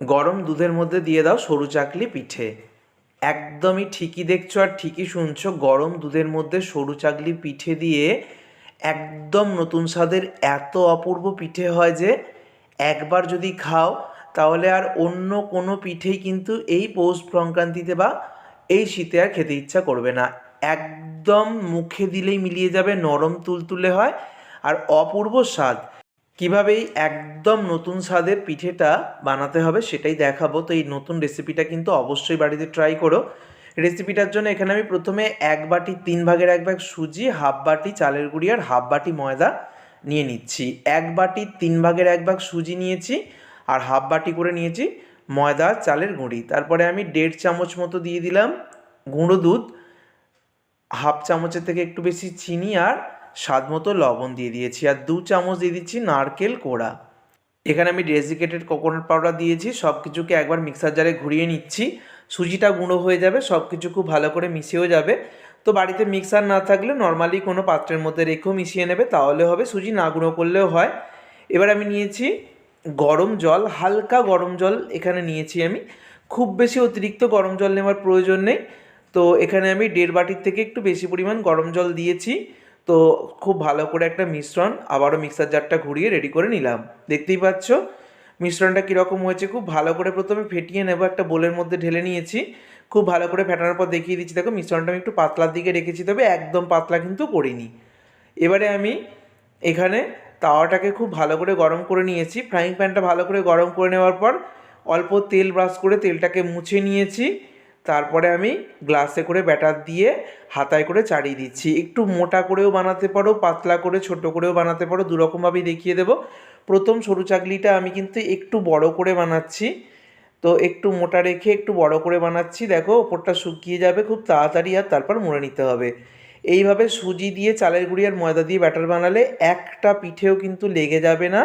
গরম দুধের মধ্যে দিয়ে দাও সরু চাকলি পিঠে। একদমই ঠিকই দেখছ আর ঠিকই শুনছো, গরম দুধের মধ্যে সরু চাকলি পিঠে দিয়ে একদম নতুন স্বাদের এত অপূর্ব পিঠে হয় যে, একবার যদি খাও তাহলে আর অন্য কোনো পিঠেই কিন্তু এই পৌষ সংক্রান্তিতে বা এই শীতে আর খেতে ইচ্ছা করবে না। একদম মুখে দিলেই মিলিয়ে যাবে, নরম তুলতুলে হয় আর অপূর্ব স্বাদ। কীভাবে একদম নতুন স্বাদের পিঠেটা বানাতে হবে সেটাই দেখাবো। তো এই নতুন রেসিপিটা কিন্তু অবশ্যই বাড়িতে ট্রাই করো। রেসিপিটার জন্য এখানে আমি প্রথমে এক বাটি, তিন ভাগের এক ভাগ সুজি, হাফ বাটি চালের গুঁড়ি আর হাফ বাটি ময়দা নিয়ে নিচ্ছি। এক বাটি, তিন ভাগের এক ভাগ সুজি নিয়েছি আর হাফ বাটি করে নিয়েছি ময়দা চালের গুঁড়ি। তারপরে আমি দেড় চামচ মতো দিয়ে দিলাম গুঁড়ো দুধ, হাফ চামচের থেকে একটু বেশি চিনি আর স্বাদ মতো লবণ দিয়ে দিয়েছি আর দু চামচ দিয়ে দিচ্ছি নারকেল কোড়া। এখানে আমি ডেজিকেটেড কোকোনাট পাউডার দিয়েছি সব কিছুকে একবার মিক্সার জারে ঘুরিয়ে নিচ্ছি। সুজিটা গুঁড়ো হয়ে যাবে সব কিছু খুব ভালো করে মিশিয়েও যাবে। তো বাড়িতে মিক্সার না থাকলে নর্মালি কোনো পাত্রের মধ্যে রেখেও মিশিয়ে নেবে, তাহলে হবে সুজি, না গুঁড়ো করলেও হয়। এবার আমি নিয়েছি গরম জল, হালকা গরম জল এখানে নিয়েছি আমি। খুব বেশি অতিরিক্ত গরম জল নেওয়ার প্রয়োজন নেই। তো এখানে আমি দেড় বাটির থেকে একটু বেশি পরিমাণ গরম জল দিয়েছি। তো খুব ভালো করে একটা মিশ্রণ আবারও মিক্সার জারটা ঘুরিয়ে রেডি করে নিলাম। দেখতেই পাচ্ছ? মিশ্রণটা কীরকম হয়েছে? খুব ভালো করে প্রথমে ফেটিয়ে নেব একটা বোলের মধ্যে ঢেলে নিয়েছি। খুব ভালো করে ফেটানোর পর দেখিয়ে দিচ্ছি। দেখো, মিশ্রণটা আমি একটু পাতলার দিকে রেখেছি, তবে একদম পাতলা কিন্তু করিনি। এবারে আমি এখানে তাওয়াটাকে খুব ভালো করে গরম করে নিয়েছি। ফ্রাইং প্যানটা ভালো করে গরম করে নেওয়ার পর অল্প তেল ব্রাশ করে তেলটাকে মুছে নিয়েছি। তারপরে আমি গ্লাসে করে ব্যাটার দিয়ে হাতায় করে চাড়িয়ে দিচ্ছি। একটু মোটা করেও বানাতে পারো, পাতলা করে, ছোট করেও বানাতে পারো, দুরকমভাবেই দেখিয়ে দেবো। প্রথম সরু চাকলিটা আমি কিন্তু একটু বড় করে বানাচ্ছি। তো একটু মোটা রেখে একটু বড় করে বানাচ্ছি। দেখো, ওপরটা শুকিয়ে যাবে খুব তাড়াতাড়ি আর তারপর মুড়ে নিতে হবে। এইভাবে সুজি দিয়ে চালের গুঁড়ি আর ময়দা দিয়ে ব্যাটার বানালে একটা পিঠেও কিন্তু লেগে যাবে না।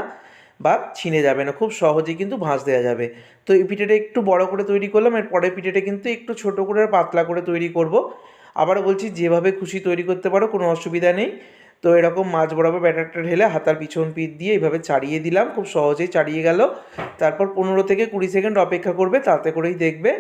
বা ছিঁড়ে যাবে না, খুব সহজে কিন্তু ভাঁজ দেওয়া যাবে। তো এই পিঠেটা একটু বড় করে তৈরি করলাম এর পরের পিঠেটা কিন্তু একটু ছোট করে আর পাতলা করে তৈরি করব। আবার বলছি, যেভাবে খুশি তৈরি করতে পারো, কোনো অসুবিধা নেই। তো এরকম মাছ বরাবর ব্যাটারটা ঢেলে হাতার পিছন পিঠ দিয়ে এইভাবে চাড়িয়ে দিলাম, খুব সহজেই চাড়িয়ে গেল। তারপর পনেরো থেকে কুড়ি সেকেন্ড অপেক্ষা করবে, তাতে করেই দেখবে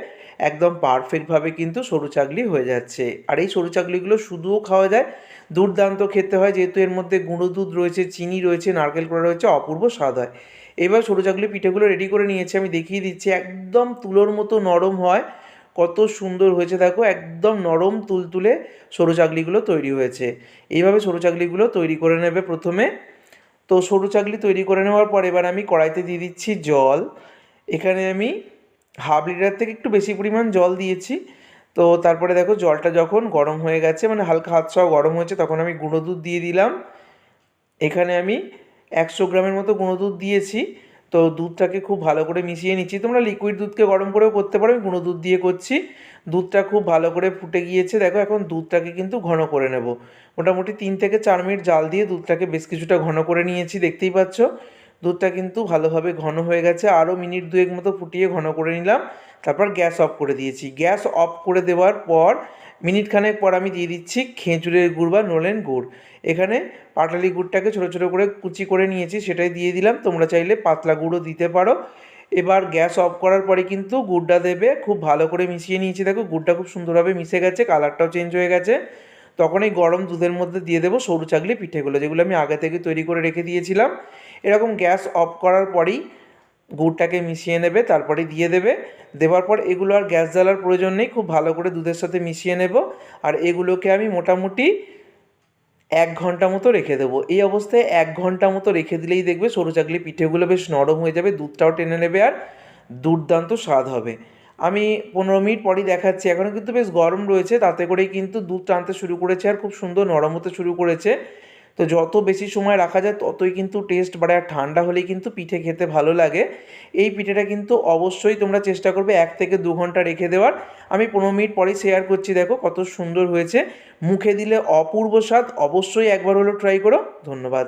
একদম পারফেক্টভাবে কিন্তু সরু চাকলি হয়ে যাচ্ছে। আর এই সরু চাকলিগুলো শুধুও খাওয়া যায়, দুর্দান্ত খেতে হয়, যেহেতু এর মধ্যে গুঁড়ো দুধ রয়েছে, চিনি রয়েছে, নারকেল করা রয়েছে, অপূর্ব স্বাদ হয়। এবার সরু চাকলি পিঠেগুলো রেডি করে নিয়েছি, আমি দেখিয়ে দিচ্ছি, একদম তুলোর মতো নরম হয়। কত সুন্দর হয়েছে, দেখো, একদম নরম তুলতুলে সরু চাকলিগুলো তৈরি হয়েছে। এইভাবে সরু চাকলিগুলো তৈরি করে নেবে প্রথমে। তো সরু চাকলি তৈরি করে নেওয়ার পর এবার আমি কড়াইতে দিয়ে দিচ্ছি জল। এখানে আমি হাফ লিটার থেকে একটু বেশি পরিমাণ জল দিয়েছি। তো তারপরে দেখো, জলটা যখন গরম হয়ে গেছে মানে হালকা হাত সহ গরম হয়েছে, তখন আমি গুঁড়ো দুধ দিয়ে দিলাম। এখানে আমি একশো গ্রামের মতো গুঁড়ো দুধ দিয়েছি। তো দুধটাকে খুব ভালো করে মিশিয়ে নিচ্ছি। তোমরা লিকুইড দুধকে গরম করেও করতে পারো, আমি গুঁড়ো দুধ দিয়ে করছি। দুধটা খুব ভালো করে ফুটে গিয়েছে, দেখো এখন দুধটাকে কিন্তু ঘন করে নেব। মোটামুটি তিন থেকে চার মিনিট জাল দিয়ে দুধটাকে বেশ কিছুটা ঘন করে নিয়েছি, দেখতেই পাচ্ছ। দুধটা কিন্তু ভালোভাবে ঘন হয়ে গেছে। আরও মিনিট দুয়েক মতো ফুটিয়ে ঘন করে নিলাম। তারপর গ্যাস অফ করে দিয়েছি। গ্যাস অফ করে দেওয়ার পর মিনিট খানেক পর আমি দিয়ে দিচ্ছি খেজুরের গুড় বা নলেন গুড়। এখানে পাটালি গুড়টাকে ছোটো ছোটো করে কুচি করে নিয়েছি, সেটাই দিয়ে দিলাম। তোমরা চাইলে পাতলা গুঁড়ো দিতে পারো। এবার গ্যাস অফ করার পরে কিন্তু গুড়টা দেবে। খুব ভালো করে মিশিয়ে নিয়েছি। দেখো, গুড়টা খুব সুন্দরভাবে মিশে গেছে, কালারটাও চেঞ্জ হয়ে গেছে। তখন এই গরম দুধের মধ্যে দিয়ে দেবো সরু চাকলি পিঠেগুলো, যেগুলো আমি আগে থেকে তৈরি করে রেখে দিয়েছিলাম। এরকম গ্যাস অফ করার পরেই গুড়টাকে মিশিয়ে নেবে, তারপরে দিয়ে দেবে। দেওয়ার পর এগুলো আর গ্যাস জ্বালার প্রয়োজন নেই, খুব ভালো করে দুধের সাথে মিশিয়ে নেব। আর এগুলোকে আমি মোটামুটি এক ঘণ্টা মতো রেখে দেবো। এই অবস্থায় এক ঘণ্টা মতো রেখে দিলেই দেখবে সরু চাকলি পিঠেগুলো বেশ নরম হয়ে যাবে, দুধটাও টেনে নেবে আর দুর্দান্ত স্বাদ হবে। আমি পনেরো মিনিট পরই দেখাচ্ছি। এখনও কিন্তু বেশ গরম রয়েছে, তাতে করেই কিন্তু দুধ টানতে শুরু করেছে আর খুব সুন্দর নরম হতে শুরু করেছে। তো যত বেশি সময় রাখা যায়, ততই কিন্তু টেস্ট বাড়ে আর ঠান্ডা হলেই কিন্তু পিঠে খেতে ভালো লাগে। এই পিঠেটা কিন্তু অবশ্যই তোমরা চেষ্টা করবে এক থেকে দু ঘণ্টা রেখে দেওয়ার। আমি পনেরো মিনিট পরেই শেয়ার করছি, দেখো কত সুন্দর হয়েছে। মুখে দিলে অপূর্ব স্বাদ, অবশ্যই একবার হলেও ট্রাই করো। ধন্যবাদ।